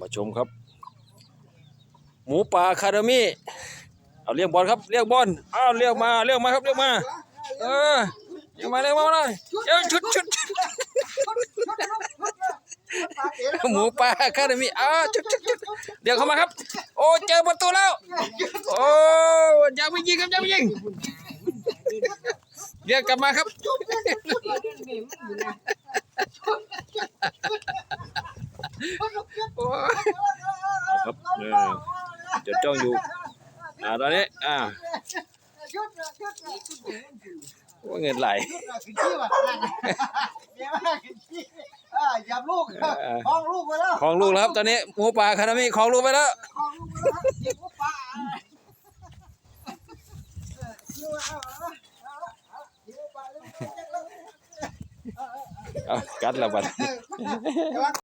มาชมครับ หมูป่าคาเดมี่เอาเรียกบอลครับเรียกบอลอ้าวเรียกมาเรียกมาครับเรียกมา เออเรียกมาเรียกมาเลยเอ้ยชุดชุดหมูป่าคาเดมี่อ้าวชุดชุดชุดเดี๋ยวเข้ามาครับ โอ้เจอประตูแล้ว โอ้ย่าไปยิงครับย่าไปยิงเรียกกลับมาครับ โอ้ย เอาครับเออจะจ้องอยู่อ่าตอนนี้อ่าว่าเงินไหลยับลูกห้องลูกไปแล้วของลูกแล้วครับ ตอนนี้หมูป่าคานามิของลูกไปแล้วห้องลูกไปแล้วเจ็บปลาคิวเอาเอาเอากัดแล้วบัด